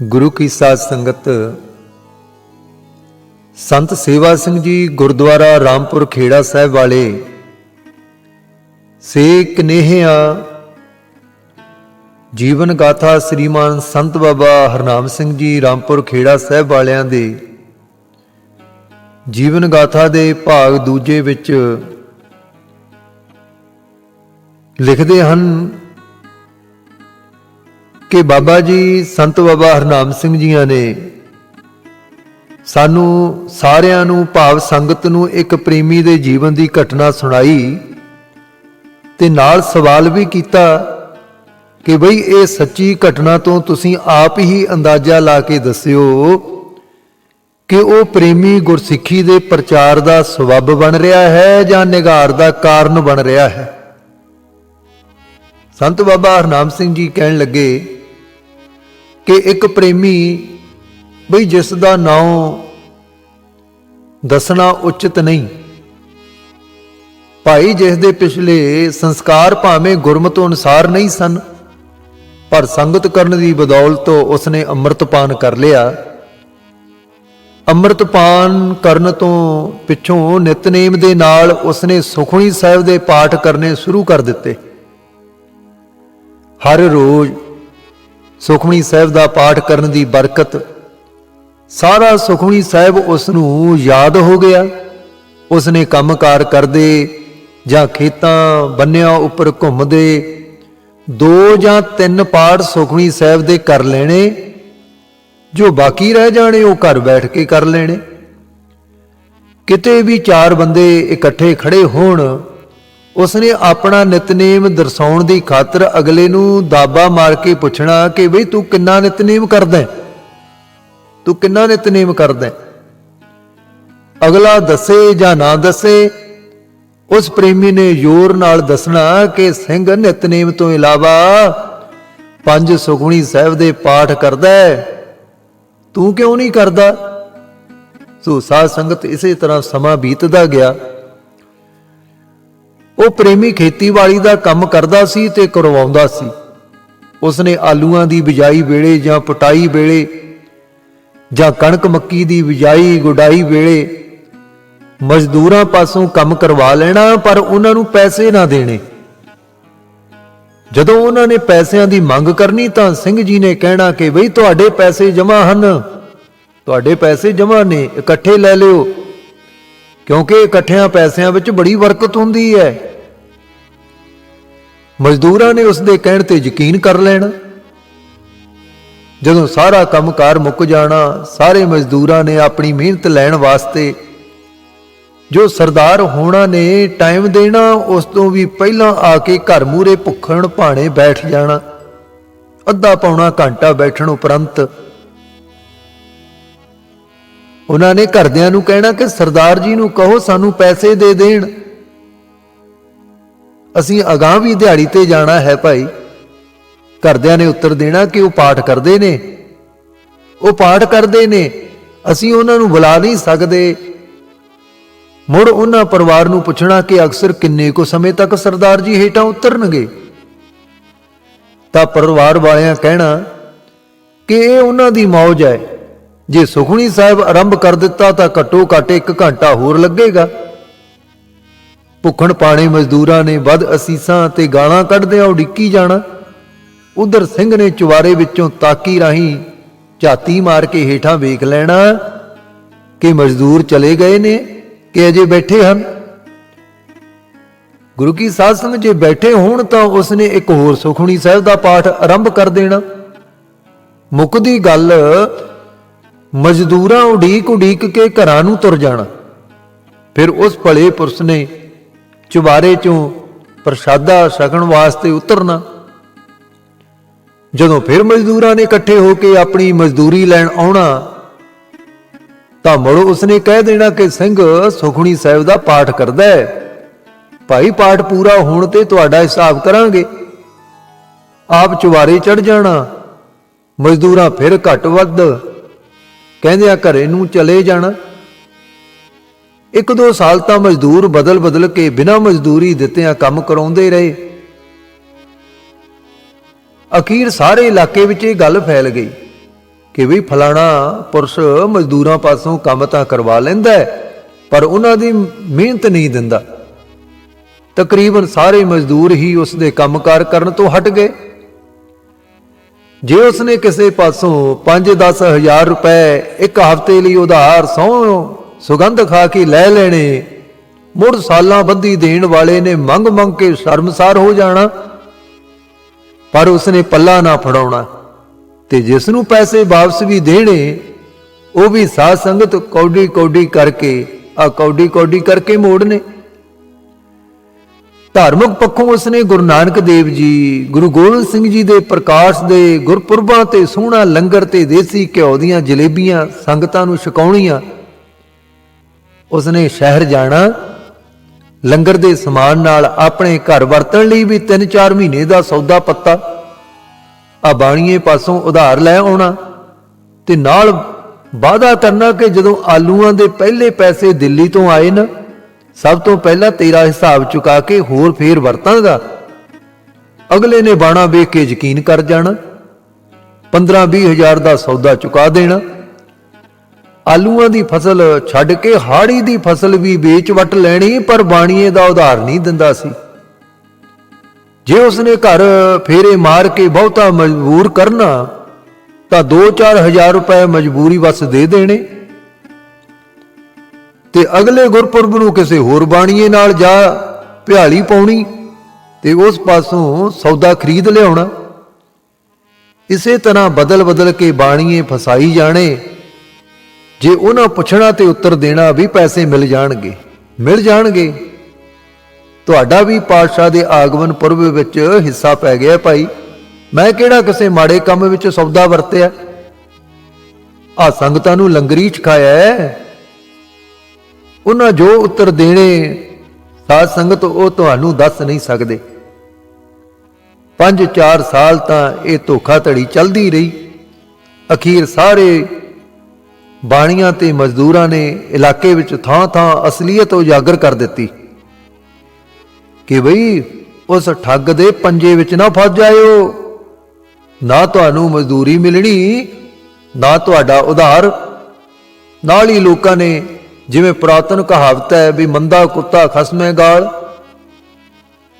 ਗੁਰੂ ਕੀ ਸਾਧ ਸੰਗਤ, ਸੰਤ ਸੇਵਾ ਸਿੰਘ ਜੀ ਗੁਰਦੁਆਰਾ ਰਾਮਪੁਰ ਖੇੜਾ ਸਾਹਿਬ ਵਾਲੇ ਸੇ ਕਨੇਹਿਆ ਜੀਵਨ ਗਾਥਾ ਸ੍ਰੀਮਾਨ ਸੰਤ ਬਾਬਾ ਹਰਨਾਮ ਸਿੰਘ ਜੀ ਰਾਮਪੁਰ ਖੇੜਾ ਸਾਹਿਬ ਵਾਲਿਆਂ ਦੇ, ਜੀਵਨ ਗਾਥਾ ਦੇ ਭਾਗ ਦੂਜੇ ਵਿੱਚ ਲਿਖਦੇ ਹਨ ਕਿ ਬਾਬਾ ਜੀ, ਸੰਤ ਬਾਬਾ ਹਰਨਾਮ ਸਿੰਘ ਜੀਆਂ ਨੇ ਸਾਨੂੰ ਸਾਰਿਆਂ ਨੂੰ ਭਾਵ ਸੰਗਤ ਨੂੰ ਇੱਕ ਪ੍ਰੇਮੀ ਦੇ ਜੀਵਨ ਦੀ ਘਟਨਾ ਸੁਣਾਈ ਤੇ ਨਾਲ ਸਵਾਲ ਵੀ ਕੀਤਾ ਕਿ ਬਈ ਇਹ ਸੱਚੀ ਘਟਨਾ ਤੋਂ ਤੁਸੀਂ ਆਪ ਹੀ ਅੰਦਾਜ਼ਾ ਲਾ ਕੇ ਦੱਸਿਓ ਕਿ ਉਹ ਪ੍ਰੇਮੀ ਗੁਰਸਿੱਖੀ ਦੇ ਪ੍ਰਚਾਰ ਦਾ ਸਬੱਬ ਬਣ ਰਿਹਾ ਹੈ ਜਾਂ ਨਿਗਾਰ ਦਾ ਕਾਰਨ ਬਣ ਰਿਹਾ ਹੈ? ਸੰਤ ਬਾਬਾ ਹਰਨਾਮ ਸਿੰਘ ਜੀ ਕਹਿਣ ਲੱਗੇ ਕਿ ਇੱਕ ਪ੍ਰੇਮੀ ਬਈ ਜਿਸ ਦਾ ਨਾਮ ਦੱਸਣਾ ਉਚਿਤ ਨਹੀਂ। ਭਾਈ ਜਿਸ ਦੇ ਪਿਛਲੇ ਸੰਸਕਾਰ ਭਾਵੇਂ ਗੁਰਮਤਿ ਅਨੁਸਾਰ ਨਹੀਂ ਸਨ, ਪਰ ਸੰਗਤ ਕਰਨ ਦੀ ਬਦੌਲਤ ਉਸਨੇ ਅੰਮ੍ਰਿਤਪਾਨ ਕਰ ਲਿਆ। ਅੰਮ੍ਰਿਤਪਾਨ ਕਰਨ ਤੋਂ ਪਿੱਛੋਂ ਨਿਤਨੇਮ ਦੇ ਨਾਲ ਉਸਨੇ ਸੁਖਣੀ ਸਾਹਿਬ ਦੇ ਪਾਠ ਕਰਨੇ ਸ਼ੁਰੂ ਕਰ ਦਿੱਤੇ। ਹਰ ਰੋਜ਼ ਸੁਖਮਣੀ ਸਾਹਿਬ ਦਾ ਪਾਠ ਕਰਨ ਦੀ ਬਰਕਤ। ਸਾਰਾ ਸੁਖਮਣੀ ਸਾਹਿਬ ਉਸ ਨੂੰ ਯਾਦ ਹੋ ਗਿਆ। ਉਸ ਨੇ ਕੰਮਕਾਰ ਕਰਦੇ ਜਾਂ ਖੇਤਾਂ ਬੰਨਿਆਂ ਉੱਪਰ ਘੁੰਮਦੇ, ਦੋ ਜਾਂ ਤਿੰਨ ਪਾਠ ਸੁਖਮਣੀ ਸਾਹਿਬ ਦੇ ਕਰ ਲੈਣੇ, ਜੋ ਬਾਕੀ ਰਹਿ ਜਾਣੇ ਉਹ ਘਰ ਬੈਠ ਕੇ ਕਰ ਲੈਣੇ। ਕਿਤੇ ਵੀ ਚਾਰ ਬੰਦੇ ਇਕੱਠੇ ਖੜੇ ਹੋਣ ਉਸਨੇ ਆਪਣਾ ਨਿਤਨੇਮ ਦਰਸਾਉਣ ਦੀ ਖਾਤਰ ਅਗਲੇ ਨੂੰ ਦਾਬਾ ਮਾਰ ਕੇ ਪੁੱਛਣਾ ਕਿ ਬਈ ਤੂੰ ਕਿੰਨਾ ਨਿਤਨੇਮ ਕਰਦਾ ਤੂੰ ਕਿੰਨਾ ਨਿਤਨੇਮ ਕਰਦਾ ਅਗਲਾ ਦੱਸੇ ਜਾਂ ਨਾ ਦੱਸੇ, ਉਸ ਪ੍ਰੇਮੀ ਨੇ ਜ਼ੋਰ ਨਾਲ ਦੱਸਣਾ ਕਿ ਸਿੰਘ ਨਿਤਨੇਮ ਤੋਂ ਇਲਾਵਾ ਪੰਜ ਸੁਖਮਣੀ ਸਾਹਿਬ ਦੇ ਪਾਠ ਕਰਦਾ ਤੂੰ ਕਿਉਂ ਨਹੀਂ ਕਰਦਾ? ਸੋ ਸਾਧ ਸੰਗਤ ਇਸੇ ਤਰ੍ਹਾਂ ਸਮਾਂ ਬੀਤਦਾ ਗਿਆ। ਉਹ ਪ੍ਰੇਮੀ ਖੇਤੀਬਾੜੀ ਦਾ ਕੰਮ ਕਰਦਾ ਸੀ ਤੇ ਕਰਵਾਉਂਦਾ ਸੀ। ਉਸਨੇ ਆਲੂਆਂ ਦੀ ਬਿਜਾਈ ਵੇਲੇ ਜਾਂ ਪਟਾਈ ਵੇਲੇ ਜਾਂ ਕਣਕ ਮੱਕੀ ਦੀ ਬਿਜਾਈ ਗੁਡਾਈ ਵੇਲੇ ਮਜ਼ਦੂਰਾਂ ਪਾਸੋਂ ਕੰਮ ਕਰਵਾ ਲੈਣਾ, ਪਰ ਉਹਨਾਂ ਨੂੰ ਪੈਸੇ ਨਾ ਦੇਣੇ। ਜਦੋਂ ਉਹਨਾਂ ਨੇ ਪੈਸਿਆਂ ਦੀ ਮੰਗ ਕਰਨੀ ਤਾਂ ਸਿੰਘ ਜੀ ਨੇ ਕਹਿਣਾ ਕਿ ਬਈ ਤੁਹਾਡੇ ਪੈਸੇ ਜਮ੍ਹਾਂ ਹਨ। ਤੁਹਾਡੇ ਪੈਸੇ ਜਮ੍ਹਾਂ ਨੇ, ਇਕੱਠੇ ਲੈ ਲਿਓ, ਕਿਉਂਕਿ ਇਕੱਠਿਆਂ ਪੈਸਿਆਂ ਵਿੱਚ ਬੜੀ ਬਰਕਤ ਹੁੰਦੀ ਹੈ। ਮਜ਼ਦੂਰਾਂ ਨੇ ਉਸ ਦੇ ਕਹਿਣ ਤੇ ਯਕੀਨ ਕਰ ਲੈਣਾ। ਜਦੋਂ ਸਾਰਾ ਕੰਮਕਾਰ ਮੁੱਕ ਜਾਣਾ, ਸਾਰੇ ਮਜ਼ਦੂਰਾਂ ਨੇ ਆਪਣੀ ਮਿਹਨਤ ਲੈਣ ਵਾਸਤੇ ਜੋ ਸਰਦਾਰ ਹੋਣਾ ਨੇ ਟਾਈਮ ਦੇਣਾ, ਉਸ ਤੋਂ ਵੀ ਪਹਿਲਾਂ ਆ ਕੇ ਘਰ ਮੂਰੇ ਭੁੱਖਣ ਭਾਣੇ ਬੈਠ ਜਾਣਾ। ਅੱਧਾ ਪੌਣਾ ਘੰਟਾ ਬੈਠਣ ਉਪਰੰਤ ਉਹਨਾਂ ਨੇ ਘਰਦਿਆਂ ਨੂੰ ਕਹਿਣਾ ਕਿ ਸਰਦਾਰ ਜੀ ਨੂੰ ਕਹੋ ਸਾਨੂੰ ਪੈਸੇ ਦੇ ਦੇਣ। ਅਸੀਂ ਅਗਾਹ ਵੀ ਦਿਹਾੜੀ ਤੇ ਜਾਣਾ ਹੈ ਭਾਈ। ਘਰਦਿਆਂ ਨੇ ਉੱਤਰ ਦੇਣਾ ਕਿ ਉਹ ਪਾਠ ਕਰਦੇ ਨੇ। ਉਹ ਪਾਠ ਕਰਦੇ ਨੇ। ਅਸੀਂ ਉਹਨਾਂ ਨੂੰ ਬੁਲਾ ਨਹੀਂ ਸਕਦੇ। ਮੁੜ ਉਹਨਾਂ ਪਰਿਵਾਰ ਨੂੰ ਪੁੱਛਣਾ ਕਿ ਅਕਸਰ ਕਿੰਨੇ ਕੁ ਸਮੇਂ ਤੱਕ ਸਰਦਾਰ ਜੀ ਹੇਠਾਂ ਉਤਰਨਗੇ। ਤਾਂ ਪਰਿਵਾਰ ਵਾਲਿਆਂ ਕਹਿਣਾ ਕਿ ਇਹ ਉਹਨਾਂ ਦੀ ਮੌਜ ਹੈ। ਜੇ ਸੁਖਣੀ ਸਾਹਿਬ ਆਰੰਭ ਕਰ ਦਿੱਤਾ ਤਾਂ ਘੱਟੋ ਘੱਟ 1 ਘੰਟਾ ਹੋਰ ਲੱਗੇਗਾ। ਭੁੱਖਣ ਪਾਣੇ ਮਜ਼ਦੂਰਾਂ ਨੇ ਵੱਧ ਅਸੀਸਾਂ ਤੇ ਗਾਲਾਂ ਕੱਢਦਿਆਂ ਉਡੀਕੀ ਜਾਣਾ। ਉਧਰ ਸਿੰਘ ਨੇ ਚੁਵਾਰੇ ਵਿੱਚੋਂ ਤਾਕੀ ਰਾਹੀਂ ਝਾਤੀ ਮਾਰ ਕੇ ਹੇਠਾਂ ਵੇਖ ਲੈਣਾ ਕਿ ਮਜ਼ਦੂਰ ਚਲੇ ਗਏ ਨੇ ਕਿ ਅਜੇ ਬੈਠੇ ਹਨ। ਗੁਰੂ ਕੀ ਸਾਧ ਸੰਗਤ ਜੇ ਬੈਠੇ ਹੋਣ ਤਾਂ ਉਸਨੇ ਇੱਕ ਹੋਰ ਸੁਖਣੀ ਸਾਹਿਬ ਦਾ ਪਾਠ ਆਰੰਭ ਕਰ ਦੇਣਾ। ਮੁੱਕਦੀ ਗੱਲ, ਮਜ਼ਦੂਰਾਂ ਉਡੀਕ ਉਡੀਕ ਕੇ ਘਰਾਂ ਨੂੰ ਤੁਰ ਜਾਣਾ। ਫਿਰ ਉਸ ਭਲੇ ਪੁਰਸ਼ ਨੇ ਚੁਬਾਰੇ ਚੋਂ ਪ੍ਰਸ਼ਾਦਾ ਛਕਣ ਵਾਸਤੇ ਉਤਰਨਾ। ਜਦੋਂ ਫਿਰ ਮਜ਼ਦੂਰਾਂ ਨੇ ਇਕੱਠੇ ਹੋ ਕੇ ਆਪਣੀ ਮਜ਼ਦੂਰੀ ਲੈਣ ਆਉਣਾ, ਤਾਂ ਮੁੜ ਉਸਨੇ ਕਹਿ ਦੇਣਾ ਕਿ, ਸਿੰਘ ਸੁਖਣੀ ਸਾਹਿਬ ਦਾ ਪਾਠ ਕਰਦਾ ਹੈ। ਭਾਈ, ਪਾਠ ਪੂਰਾ ਹੋਣ ਤੇ ਤੁਹਾਡਾ ਹਿਸਾਬ ਕਰਾਂਗੇ। ਆਪ ਚੁਬਾਰੇ ਚੜ ਜਾਣਾ। ਮਜ਼ਦੂਰਾਂ ਫਿਰ ਘੱਟ ਵੱਧ ਕਹਿੰਦੇ ਆ ਘਰੇ ਨੂੰ ਚਲੇ ਜਾਣਾ। ਇੱਕ ਦੋ ਸਾਲ ਤਾਂ ਮਜ਼ਦੂਰ ਬਦਲ ਬਦਲ ਕੇ ਬਿਨਾਂ ਮਜ਼ਦੂਰੀ ਦਿੱਤਿਆਂ ਕੰਮ ਕਰਾਉਂਦੇ ਰਹੇ। ਅਖੀਰ ਸਾਰੇ ਇਲਾਕੇ ਵਿੱਚ ਇਹ ਗੱਲ ਫੈਲ ਗਈ ਕਿ ਵੀ ਫਲਾਣਾ ਪੁਰਸ਼ ਮਜ਼ਦੂਰਾਂ ਪਾਸੋਂ ਕੰਮ ਤਾਂ ਕਰਵਾ ਲੈਂਦਾ ਪਰ ਉਹਨਾਂ ਦੀ ਮਿਹਨਤ ਨਹੀਂ ਦਿੰਦਾ। ਤਕਰੀਬਨ ਸਾਰੇ ਮਜ਼ਦੂਰ ਹੀ ਉਸ ਦੇ ਕੰਮਕਾਰ ਕਰਨ ਤੋਂ ਹਟ ਗਏ। ਜੇ ਉਸਨੇ ਕਿਸੇ ਪਾਸੋਂ 5-10 ਹਜ਼ਾਰ ਰੁਪਏ ਇੱਕ ਹਫ਼ਤੇ ਲਈ ਉਧਾਰ ਸੌ ਸੁਗੰਧ ਖਾ ਕੇ ਲੈ ਲੈਣੇ। ਮੁੜ ਸਾਲਾਂ ਬੰਦੀ ਦੇਣ ਵਾਲੇ ਨੇ ਮੰਗ ਮੰਗ ਕੇ ਸ਼ਰਮਸਾਰ ਹੋ ਜਾਣਾ। ਪਰ ਉਸਨੇ ਪੱਲਾ ਨਾ ਫੜਾਉਣਾ ਤੇ ਜਿਸ ਨੂੰ ਪੈਸੇ ਵਾਪਸ ਵੀ ਦੇਣੇ, ਉਹ ਵੀ ਸਾਧ ਸੰਗਤ ਕੌਡੀ ਕੌਡੀ ਕਰਕੇ, ਆ ਕੌਡੀ ਕੌਡੀ ਕਰਕੇ ਮੋੜਨੇ। ਧਾਰਮਿਕ ਪੱਖੋਂ ਉਸਨੇ ਗੁਰੂ ਨਾਨਕ ਦੇਵ ਜੀ, ਗੁਰੂ ਗੋਬਿੰਦ ਸਿੰਘ ਜੀ ਦੇ ਪ੍ਰਕਾਸ਼ ਦੇ ਗੁਰਪੁਰਬਾਂ ਤੇ ਸੋਹਣਾ ਲੰਗਰ ਤੇ ਦੇਸੀ ਘਿਓ ਦੀਆਂ ਜਲੇਬੀਆਂ ਸੰਗਤਾਂ ਨੂੰ ਛਕਾਉਣੀਆਂ। ਉਸਨੇ ਸ਼ਹਿਰ ਜਾਣਾ, ਲੰਗਰ ਦੇ ਸਮਾਨ ਨਾਲ ਆਪਣੇ ਘਰ ਵਰਤਣ ਲਈ ਵੀ 3-4 ਮਹੀਨੇ ਦਾ ਸੌਦਾ ਪੱਤਾ। ਆ ਬਾਣੀਏ ਪਾਸੋਂ ਉਧਾਰ ਲੈ ਆਉਣਾ ਤੇ ਨਾਲ ਵਾਅਦਾ ਕਰਨਾ ਕਿ ਜਦੋਂ ਆਲੂਆਂ ਦੇ ਪਹਿਲੇ ਪੈਸੇ ਦਿੱਲੀ ਤੋਂ ਆਏ ਨਾ, ਸਭ ਤੋਂ ਪਹਿਲਾਂ ਤੇਰਾ ਹਿਸਾਬ ਚੁਕਾ ਕੇ ਹੋਰ ਫੇਰ ਵਰਤਾਂਗਾ। ਅਗਲੇ ਨੇ ਬਾਣਾ ਵੇਖ ਕੇ ਯਕੀਨ ਕਰ ਜਾਣਾ 15-20 ਹਜ਼ਾਰ ਦਾ ਸੌਦਾ ਚੁਕਾ ਦੇਣਾ। ਆਲੂਆਂ ਦੀ ਫਸਲ ਛੱਡ ਕੇ ਹਾੜੀ ਦੀ ਫਸਲ ਵੀ ਵੇਚ ਵਟ ਲੈਣੀ, ਪਰ ਬਾਣੀਏ ਦਾ ਉਧਾਰ ਨਹੀਂ ਦਿੰਦਾ ਸੀ। ਜੇ ਉਸਨੇ ਘਰ ਫੇਰੇ ਮਾਰ ਕੇ ਬਹੁਤਾ ਮਜਬੂਰ ਕਰਨਾ, ਤਾਂ 2-4 ਹਜ਼ਾਰ ਰੁਪਏ ਮਜਬੂਰੀ ਵਸ ਦੇ ਦੇਣੇ। ਤੇ ਅਗਲੇ ਗੁਰਪੁਰਬ ਨੂੰ ਕਿਸੇ ਹੋਰ ਬਾਣੀਏ ਨਾਲ ਜਾ ਭਿਆਲੀ ਪਾਉਣੀ ਤੇ ਉਸ ਪਾਸੋਂ ਸੌਦਾ ਖਰੀਦ ਲਿਆਉਣਾ। ਇਸੇ ਤਰ੍ਹਾਂ ਬਦਲ ਬਦਲ ਕੇ ਬਾਣੀਏ ਫਸਾਈ ਜਾਣੇ। ਜੇ ਉਹਨਾਂ ਪੁੱਛਣਾ ਤੇ ਉੱਤਰ ਦੇਣਾ ਵੀ ਪੈਸੇ ਮਿਲ ਜਾਣਗੇ ਮਿਲ ਜਾਣਗੇ। ਤੁਹਾਡਾ ਵੀ ਪਾਤਸ਼ਾਹ ਦੇ ਆਗਮਨ ਪੁਰਬ ਵਿੱਚ ਹਿੱਸਾ ਪੈ ਗਿਆ ਭਾਈ। ਮੈਂ ਕਿਹੜਾ ਕਿਸੇ ਮਾੜੇ ਕੰਮ ਵਿੱਚ ਸੌਦਾ ਵਰਤਿਆ? ਆ ਸੰਗਤਾਂ ਨੂੰ ਲੰਗਰੀ ਛਕਾਇਆ ਹੈ? ਉਹਨਾਂ ਜੋ ਉੱਤਰ ਦੇਣੇ, ਸਾਧ ਸੰਗਤ ਉਹ ਤੁਹਾਨੂੰ ਦੱਸ ਨਹੀਂ ਸਕਦੇ। 5-4 ਸਾਲ ਤਾਂ ਇਹ ਧੋਖਾਧੜੀ ਚੱਲਦੀ ਰਹੀ। ਅਖੀਰ ਸਾਰੇ ਬਾਣੀਆਂ ਤੇ ਮਜ਼ਦੂਰਾਂ ਨੇ ਇਲਾਕੇ ਵਿੱਚ ਥਾਂ-ਥਾਂ ਅਸਲੀਅਤ ਉਜਾਗਰ ਕਰ ਦਿੱਤੀ ਕਿ ਬਈ, ਉਸ ਠੱਗ ਦੇ ਪੰਜੇ ਵਿੱਚ ਨਾ ਫਸ ਜਾਇਓ। ਨਾ ਤੁਹਾਨੂੰ ਮਜ਼ਦੂਰੀ ਮਿਲਣੀ, ਨਾ ਤੁਹਾਡਾ ਉਧਾਰ। ਨਾਲ ਹੀ ਲੋਕਾਂ ਨੇ ਜਿਵੇਂ ਪੁਰਾਤਨ ਕਹਾਵਤ ਹੈ ਵੀ ਮੰਦਾ ਕੁੱਤਾ ਖਸਮੇ ਗਾਲ।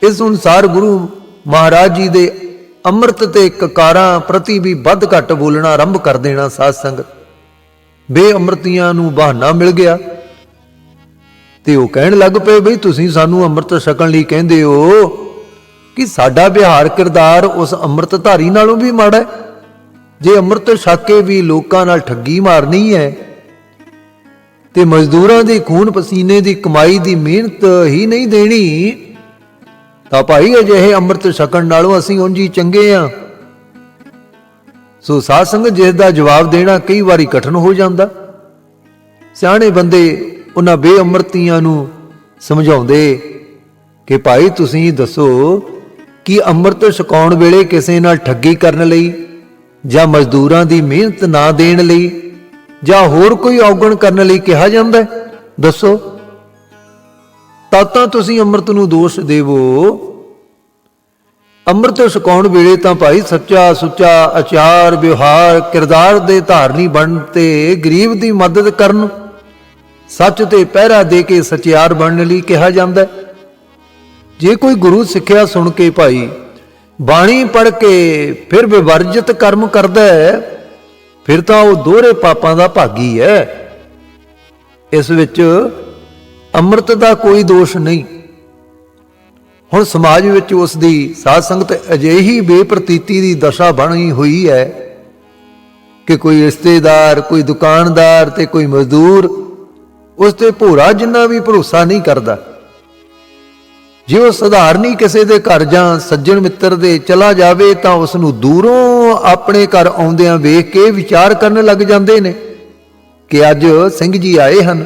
ਇਸ ਅਨੁਸਾਰ ਗੁਰੂ ਮਹਾਰਾਜ ਜੀ ਦੇ ਅੰਮ੍ਰਿਤ ਤੇ ਕਕਾਰਾਂ ਪ੍ਰਤੀ ਵੀ ਵੱਧ ਘੱਟ ਬੋਲਣਾ ਆਰੰਭ ਕਰ ਦੇਣਾ ਸਾਧ ਸੰਗਤ। ਬੇਅਮਰਤੀਆਂ ਨੂੰ ਬਹਾਨਾ ਮਿਲ ਗਿਆ। ਤੇ ਉਹ ਕਹਿਣ ਲੱਗ ਪਏ ਬਈ ਤੁਸੀਂ ਸਾਨੂੰ ਅੰਮ੍ਰਿਤ ਛਕਣ ਲਈ ਕਹਿੰਦੇ ਹੋ ਕਿ ਸਾਡਾ ਵਿਹਾਰ ਕਿਰਦਾਰ ਉਸ ਅੰਮ੍ਰਿਤਧਾਰੀ ਨਾਲੋਂ ਵੀ ਮਾੜਾ ਹੈ। ਜੇ ਅੰਮ੍ਰਿਤ ਛਕ ਕੇ ਵੀ ਲੋਕਾਂ ਨਾਲ ਠੱਗੀ ਮਾਰਨੀ ਹੈ, ਤੇ ਮਜ਼ਦੂਰਾਂ ਦੇ ਖੂਨ ਪਸੀਨੇ ਦੀ ਕਮਾਈ ਦੀ ਮਿਹਨਤ ਹੀ ਨਹੀਂ ਦੇਣੀ, ਤਾਂ ਭਾਈ ਅਜਿਹੇ ਅੰਮ੍ਰਿਤ ਛਕਣ ਨਾਲੋਂ ਅਸੀਂ ਉਂਝ ਹੀ ਚੰਗੇ ਆ ਸੋ ਸਾਧ ਸੰਗਤ ਜਿਸ ਦਾ ਜਵਾਬ ਦੇਣਾ ਕਈ ਵਾਰੀ ਕਠਿਨ ਹੋ ਜਾਂਦਾ। ਸਿਆਣੇ ਬੰਦੇ ਉਹਨਾਂ ਬੇਅਮਰਤੀਆਂ ਨੂੰ ਸਮਝਾਉਂਦੇ ਕਿ ਭਾਈ ਤੁਸੀਂ ਦੱਸੋ ਕਿ ਅੰਮ੍ਰਿਤ ਛਕਾਉਣ ਵੇਲੇ ਕਿਸੇ ਨਾਲ ਠੱਗੀ ਕਰਨ ਲਈ ਜਾਂ ਮਜ਼ਦੂਰਾਂ ਦੀ ਮਿਹਨਤ ਨਾ ਦੇਣ ਲਈ ਜਾਂ ਹੋਰ ਕੋਈ ਔਗਣ ਕਰਨ ਲਈ ਕਿਹਾ ਜਾਂਦਾ ਦੱਸੋ। ਤਾਂ ਤਾਂ ਤੁਸੀਂ ਅੰਮ੍ਰਿਤ ਨੂੰ ਦੋਸ਼ ਦੇਵੋ ਅੰਮ੍ਰਿਤ ਛਕਾਉਣ ਵੇਲੇ ਤਾਂ ਭਾਈ ਸੱਚਾ ਸੁੱਚਾ ਆਚਾਰ ਵਿਵਹਾਰ ਕਿਰਦਾਰ ਦੇ ਧਾਰਨੀ ਬਣਨ ਤੇ ਗਰੀਬ ਦੀ ਮਦਦ ਕਰਨ। ਸੱਚ ਤੇ ਪਹਿਰਾ ਦੇ ਕੇ ਸਚਿਆਰ ਬਣਨ ਲਈ ਕਿਹਾ ਜਾਂਦਾ ਹੈ। ਜੇ ਕੋਈ ਗੁਰੂ ਸਿੱਖਿਆ ਸੁਣ ਕੇ ਭਾਈ ਬਾਣੀ ਪੜ ਕੇ ਫਿਰ ਵਿਵਰਜਿਤ ਕਰਮ ਕਰਦਾ ਹੈ, ਫਿਰ ਤਾਂ ਉਹ ਦੋਹਰੇ ਪਾਪਾਂ ਦਾ ਭਾਗੀ ਹੈ। ਇਸ ਵਿੱਚ ਅੰਮ੍ਰਿਤ ਦਾ ਕੋਈ ਦੋਸ਼ ਨਹੀਂ। ਹੁਣ ਸਮਾਜ ਵਿੱਚ ਉਸ ਦੀ ਸਾਧ ਸੰਗਤ ਅਜਿਹੀ ਬੇਪ੍ਰਤੀਤੀ ਦੀ ਦਸ਼ਾ ਬਣੀ ਹੋਈ ਹੈ ਕਿ ਕੋਈ ਰਿਸ਼ਤੇਦਾਰ, ਕੋਈ ਦੁਕਾਨਦਾਰ ਤੇ ਕੋਈ ਮਜ਼ਦੂਰ ਉਸ ਤੇ ਭੋਰਾ ਜਿੰਨਾ ਵੀ ਭਰੋਸਾ ਨਹੀਂ ਕਰਦਾ। ਜੇ ਉਹ ਸਧਾਰਨੀ ਕਿਸੇ ਦੇ ਘਰ ਜਾਂ ਸੱਜਣ ਮਿੱਤਰ ਦੇ ਚਲਾ ਜਾਵੇ ਤਾਂ ਉਸ ਨੂੰ ਦੂਰੋਂ ਆਪਣੇ ਘਰ ਆਉਂਦਿਆਂ ਵੇਖ ਕੇ ਵਿਚਾਰ ਕਰਨ ਲੱਗ ਜਾਂਦੇ ਨੇ ਕਿ ਅੱਜ ਸਿੰਘ ਜੀ ਆਏ ਹਨ,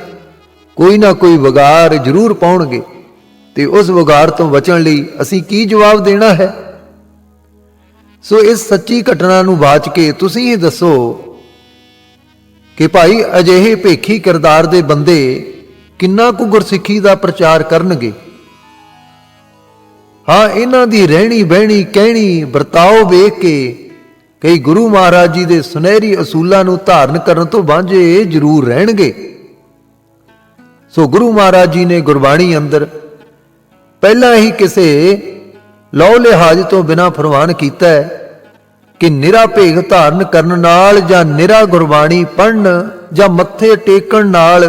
ਕੋਈ ਨਾ ਕੋਈ ਵਿਗਾਰ ਜ਼ਰੂਰ ਪਾਉਣਗੇ। ਤੇ ਉਸ ਵਿਗਾਰ ਤੋਂ ਬਚਣ ਲਈ ਅਸੀਂ ਕੀ ਜਵਾਬ ਦੇਣਾ ਹੈ? ਸੋ ਇਸ ਸੱਚੀ ਘਟਨਾ ਨੂੰ ਬਾਚ ਕੇ ਤੁਸੀਂ ਹੀ ਦੱਸੋ ਕਿ ਭਾਈ ਅਜਿਹੇ ਭੇਖੀ ਕਿਰਦਾਰ ਦੇ ਬੰਦੇ ਕਿੰਨਾ ਕੁ ਗੁਰਸਿੱਖੀ ਦਾ ਪ੍ਰਚਾਰ ਕਰਨਗੇ? ਹਾਂ, ਇਹਨਾਂ ਦੀ ਰਹਿਣੀ ਬਹਿਣੀ ਕਹਿਣੀ ਵਰਤਾਓ ਵੇਖ ਕੇ ਕਈ ਗੁਰੂ ਮਹਾਰਾਜ ਜੀ ਦੇ ਸੁਨਹਿਰੀ ਅਸੂਲਾਂ ਨੂੰ ਧਾਰਨ ਕਰਨ ਤੋਂ ਵਾਂਝੇ ਜ਼ਰੂਰ ਰਹਿਣਗੇ। ਸੋ ਗੁਰੂ ਮਹਾਰਾਜ ਜੀ ਨੇ ਗੁਰਬਾਣੀ ਅੰਦਰ ਪਹਿਲਾਂ ਹੀ ਕਿਸੇ ਲੌ ਲਿਹਾਜ਼ ਤੋਂ ਬਿਨਾ ਫਰਮਾਨ ਕੀਤਾ ਹੈ ਕਿ ਨਿਰਾ ਭੇਗ ਧਾਰਨ ਕਰਨ ਨਾਲ ਜਾਂ ਨਿਰਾ ਗੁਰਬਾਣੀ ਪੜਨ ਜਾਂ ਮੱਥੇ ਟੇਕਣ ਨਾਲ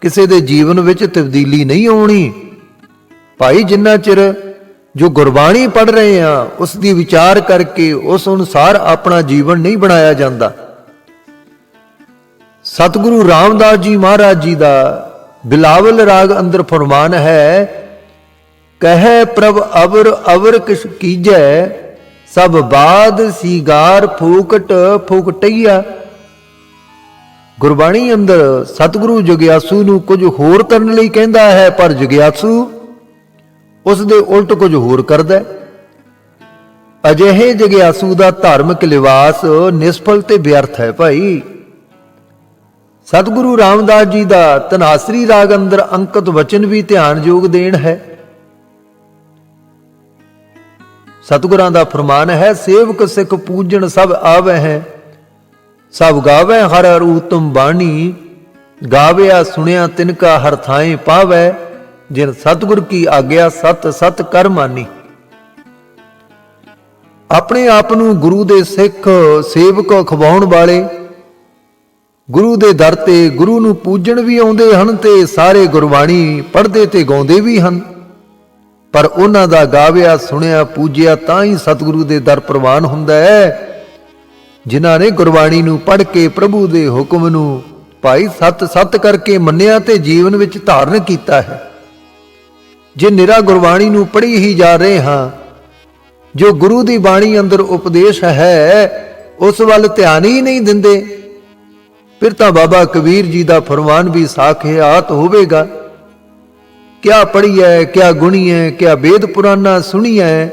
ਕਿਸੇ ਦੇ ਜੀਵਨ ਵਿੱਚ ਤਬਦੀਲੀ ਨਹੀਂ ਆਉਣੀ। ਭਾਈ ਜਿੰਨਾ ਚਿਰ ਜੋ ਗੁਰਬਾਣੀ ਪੜ ਰਹੇ ਆ ਉਸ ਦੀ ਵਿਚਾਰ ਕਰਕੇ ਉਸ ਅਨੁਸਾਰ ਆਪਣਾ ਜੀਵਨ ਨਹੀਂ ਬਣਾਇਆ ਜਾਂਦਾ। ਸਤਿਗੁਰੂ ਰਾਮਦਾਸ ਜੀ ਮਹਾਰਾਜ ਜੀ ਦਾ ਬਿਲਾਵਲ ਰਾਗ ਅੰਦਰ ਫਰਮਾਨ ਹੈ ਕਹੈ ਪ੍ਰਭ ਅਵਰ ਅਵਰ ਕਿਛ ਕੀਜੈ? ਸਭ ਬਾਦ ਸੀਗਾਰ ਫੂਕਟ, ਫੂਕਟਈਆ। ਗੁਰਬਾਣੀ ਅੰਦਰ ਸਤਿਗੁਰੂ ਜਗਿਆਸੂ ਨੂੰ ਕੁਝ ਹੋਰ ਕਰਨ ਲਈ ਕਹਿੰਦਾ ਹੈ, ਪਰ ਜਗਿਆਸੂ ਉਸ ਦੇ ਉਲਟ ਕੁਝ ਹੋਰ ਕਰਦਾ ਅਜਿਹੇ ਜਗਿਆਸੂ ਦਾ ਧਾਰਮਿਕ ਲਿਵਾਸ ਨਿਸਫਲ ਤੇ ਵਿਅਰਥ ਹੈ ਭਾਈ। ਸਤਿਗੁਰੂ ਰਾਮਦਾਸ ਜੀ ਦਾ ਤਨਾਸਰੀ ਰਾਗ ਅੰਦਰ ਅੰਕਿਤ ਵਚਨ ਵੀ ਧਿਆਨ ਯੋਗ ਦੇਣ ਹੈ। ਸਤਿਗੁਰਾਂ ਦਾ ਫਰਮਾਨ ਹੈ, ਸੇਵਕ ਸਿੱਖ ਪੂਜਣ ਸਭ ਆਵੇ ਹੈ। ਸਭ ਗਾਵੇ ਹਰ ਹਰ ਊਤਮ ਬਾਣੀ ਗਾਵਿਆ ਸੁਣਿਆ ਤਿਨ ਕਾ ਹਰ ਥਾਏ ਪਾਵੇ ਜਿਨ ਸਤਿਗੁਰ ਕੀ ਆਗਿਆ ਸਤ ਸਤ ਕਰ ਮਾਨੀ। ਆਪਣੇ ਆਪ ਨੂੰ ਗੁਰੂ ਦੇ ਸਿੱਖ ਸੇਵਕ ਖਵਾਉਣ ਵਾਲੇ, ਗੁਰੂ ਦੇ ਦਰ ਤੇ ਗੁਰੂ ਨੂੰ ਪੂਜਣ ਵੀ ਆਉਂਦੇ ਹਨ ਤੇ ਸਾਰੇ ਗੁਰਬਾਣੀ ਪੜ੍ਹਦੇ ਤੇ ਗਾਉਂਦੇ ਵੀ ਹਨ। ਪਰ ਉਹਨਾਂ ਦਾ ਗਾਵਿਆ, ਸੁਣਿਆ, ਪੂਜਿਆ ਤਾਂ ਹੀ ਸਤਿਗੁਰੂ ਦੇ ਦਰ ਪ੍ਰਵਾਨ ਹੁੰਦਾ ਹੈ, ਜਿਨ੍ਹਾਂ ਨੇ ਗੁਰਬਾਣੀ ਨੂੰ ਪੜ੍ਹ ਕੇ ਪ੍ਰਭੂ ਦੇ ਹੁਕਮ ਨੂੰ ਭਾਈ ਸਤ ਸਤ ਕਰਕੇ ਮੰਨਿਆ ਤੇ ਜੀਵਨ ਵਿੱਚ ਧਾਰਨ ਕੀਤਾ ਹੈ। ਜੇ ਨਿਰਾ ਗੁਰਬਾਣੀ ਨੂੰ ਪੜ੍ਹੀ ਹੀ ਜਾ ਰਹੇ ਹਾਂ, ਜੋ ਗੁਰੂ ਦੀ ਬਾਣੀ ਅੰਦਰ ਉਪਦੇਸ਼ ਹੈ, ਉਸ ਵੱਲ ਧਿਆਨ ਹੀ ਨਹੀਂ ਦਿੰਦੇ, ਫਿਰ ਤਾਂ ਬਾਬਾ ਕਬੀਰ ਜੀ ਦਾ ਫਰਮਾਨ ਵੀ ਸਾਖਿਆਤ ਹੋਵੇਗਾ। ਕਿਆ ਪੜੀਐ ਕਿਆ ਗੁਣੀਐ, ਕਿਆ ਵੇਦ ਪੁਰਾਨਾ ਸੁਣੀਐ।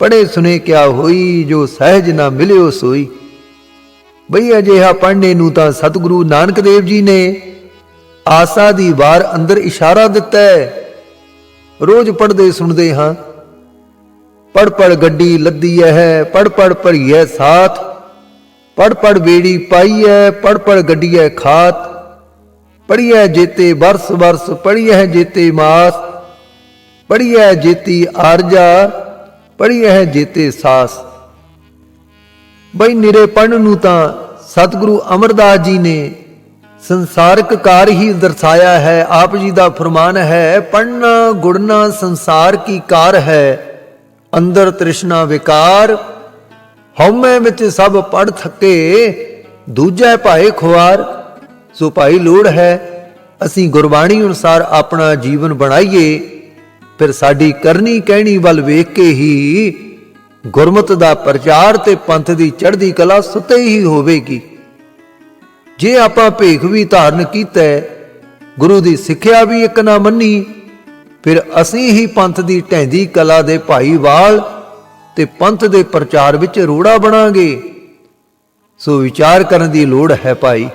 ਪੜੇ ਸੁਨੇ ਕਿਆ ਹੋਈ, ਜੋ ਸਹਿਜ ਨਾ ਮਿਲਿਓ ਸੋਈ। ਬਈ ਅਜਿਹਾ ਪੜ੍ਹਨੇ ਨੂੰ ਤਾਂ ਸਤਿਗੁਰੂ ਨਾਨਕ ਦੇਵ ਜੀ ਨੇ ਆਸਾ ਦੀ ਵਾਰ ਅੰਦਰ ਇਸ਼ਾਰਾ ਦਿੱਤਾ। ਹੈ ਰੋਜ਼ ਪੜ੍ਹਦੇ ਸੁਣਦੇ ਹਾਂ ਪੜ ਪੜ ਗੱਡੀ ਲੱਦੀ ਹੈ ਪੜ ਪੜ ਭਰੀਐ ਸਾਥ। ਪੜ ਪੜ ਬੇੜੀ ਪਾਈਐ ਪੜ ਪੜ ਗੱਡੀਐ ਖਾਤ। ਪੜੀਐ ਜੇਤੇ ਵਰਸ ਬਰਸ ਪੜੀਐ ਜੇਤੇ ਮਾਸ ਪੜੀਐ ਜੇਤੀ ਆਰਜਾ ਪੜੀਐ ਜੇਤੇ ਸਾਸ। ਬਈ ਨਿਰੇ ਪੜਨ ਨੂੰ ਤਾਂ ਸਤਿਗੁਰੂ ਅਮਰਦਾਸ ਜੀ ਨੇ ਸੰਸਾਰਕ ਕਾਰ ਹੀ ਦਰਸਾਇਆ ਹੈ, ਆਪ ਜੀ ਦਾ ਫਰਮਾਨ ਹੈ ਪੜਨਾ ਗੁੜਨਾ ਸੰਸਾਰ ਕੀ ਕਾਰ ਹੈ, ਅੰਦਰ ਤ੍ਰਿਸ਼ਨਾ ਵਿਕਾਰ, ਹਉਮੈ ਵਿੱਚ ਸਭ ਪੜ ਥੱਕੇ, ਦੂਜਾ ਭਾਏ ਖੁਆਰ। ਸੋ ਭਾਈ ਲੋੜ ਹੈ, ਅਸੀਂ ਗੁਰਬਾਣੀ ਅਨੁਸਾਰ ਆਪਣਾ ਜੀਵਨ ਬਣਾਈਏ, ਫਿਰ ਸਾਡੀ ਕਰਨੀ ਕਹਿਣੀ ਵੱਲ ਵੇਖ ਕੇ ਹੀ ਗੁਰਮਤ ਦਾ ਪ੍ਰਚਾਰ ਤੇ ਪੰਥ ਦੀ ਚੜ੍ਹਦੀ ਕਲਾ ਸੁਤੇ ਹੀ ਹੋਵੇਗੀ। ਜੇ ਆਪਾਂ ਭੇਖ ਵੀ ਧਾਰਨ ਕੀਤਾ, ਗੁਰੂ ਦੀ ਸਿੱਖਿਆ ਵੀ ਇੱਕ ਨਾ ਮੰਨੀ, ਫਿਰ ਅਸੀਂ ਹੀ ਪੰਥ ਦੀ ਢੈਂਦੀ ਕਲਾ ਦੇ ਭਾਈਵਾਲ ਤੇ ਪੰਥ ਦੇ ਪ੍ਰਚਾਰ ਵਿੱਚ ਰੋੜਾ ਬਣਾਂਗੇ। ਸੋ ਵਿਚਾਰ ਕਰਨ ਦੀ ਲੋੜ ਹੈ ਭਾਈ।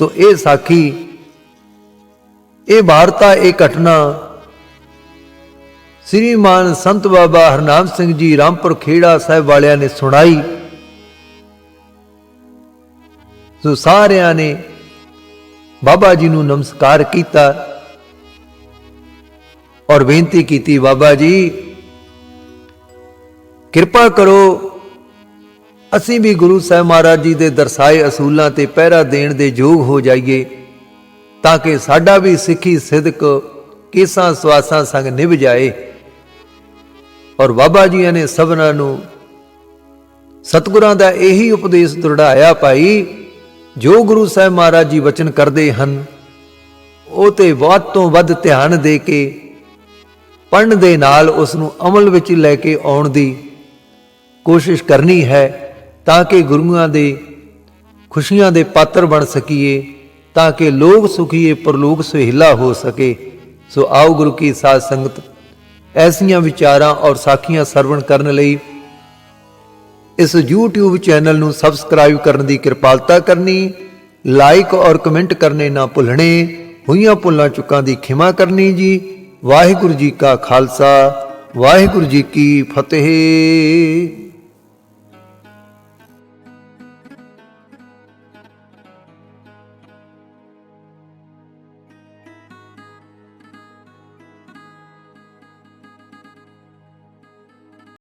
ਸੋ ਇਹ ਸਾਖੀ, ਇਹ ਵਾਰਤਾ ਇਹ ਘਟਨਾ ਸ੍ਰੀਮਾਨ ਸੰਤ ਬਾਬਾ ਹਰਨਾਮ ਸਿੰਘ ਜੀ ਰਾਮਪੁਰ ਖੇੜਾ ਸਾਹਿਬ ਵਾਲਿਆਂ ਨੇ ਸੁਣਾਈ। ਸੋ ਸਾਰਿਆਂ ਨੇ ਬਾਬਾ ਜੀ ਨੂੰ ਨਮਸਕਾਰ ਕੀਤਾ ਔਰ ਬੇਨਤੀ ਕੀਤੀ, ਬਾਬਾ ਜੀ, ਕਿਰਪਾ ਕਰੋ ਅਸੀਂ ਵੀ ਗੁਰੂ ਸਾਹਿਬ ਮਹਾਰਾਜ ਜੀ ਦੇ ਦਰਸਾਏ ਅਸੂਲਾਂ ਤੇ ਪਹਿਰਾ ਦੇਣ ਦੇ ਯੋਗ ਹੋ ਜਾਈਏ, ਤਾਂ ਕਿ ਸਾਡਾ ਵੀ ਸਿੱਖੀ ਸਿਦਕ ਕੇਸਾਂ ਸਵਾਸਾਂ ਸੰਗ ਨਿਭ ਜਾਏ। ਔਰ ਬਾਬਾ ਜੀਆਂ ਨੇ ਸਭਨਾਂ ਨੂੰ ਸਤਿਗੁਰਾਂ ਦਾ ਇਹੀ ਉਪਦੇਸ਼ ਦ੍ਰਿੜਾਇਆ ਭਾਈ, ਜੋ ਗੁਰੂ ਸਾਹਿਬ ਮਹਾਰਾਜ ਜੀ ਵਚਨ ਕਰਦੇ ਹਨ, ਉਹ ਤੇ ਵੱਧ ਤੋਂ ਵੱਧ ਧਿਆਨ ਦੇ ਕੇ ਪੜਨ ਦੇ ਨਾਲ ਉਸ ਨੂੰ ਅਮਲ ਵਿੱਚ ਲੈ ਕੇ ਆਉਣ ਦੀ ਕੋਸ਼ਿਸ਼ ਕਰਨੀ ਹੈ। ਤਾਂ ਕਿ ਗੁਰੂਆਂ ਦੇ ਖੁਸ਼ੀਆਂ ਦੇ ਪਾਤਰ ਬਣ ਸਕੀਏ, ਤਾਂ ਕਿ ਲੋਕ ਸੁਖੀਏ, ਪਰਲੋਕ ਸੁਹਿਲਾ ਹੋ ਸਕੇ। ਸੋ ਆਓ ਗੁਰੂ ਕੀ ਸਾਧ ਸੰਗਤ, ਐਸੀਆਂ ਵਿਚਾਰਾਂ ਔਰ ਸਾਖੀਆਂ ਸਰਵਣ ਕਰਨ ਲਈ ਇਸ YouTube ਚੈਨਲ ਨੂੰ ਸਬਸਕ੍ਰਾਈਬ ਕਰਨ ਦੀ ਕਿਰਪਾਲਤਾ ਕਰਨੀ, ਲਾਈਕ ਔਰ ਕਮੈਂਟ ਕਰਨੇ ਨਾ ਭੁੱਲਣੇ, ਹੋਈਆਂ ਭੁੱਲਾਂ ਚੁੱਕਾਂ ਦੀ ਖਿਮਾ ਕਰਨੀ ਜੀ। ਵਾਹਿਗੁਰੂ ਜੀ ਕਾ ਖਾਲਸਾ, ਵਾਹਿਗੁਰੂ ਜੀ ਕੀ ਫਤਿਹ।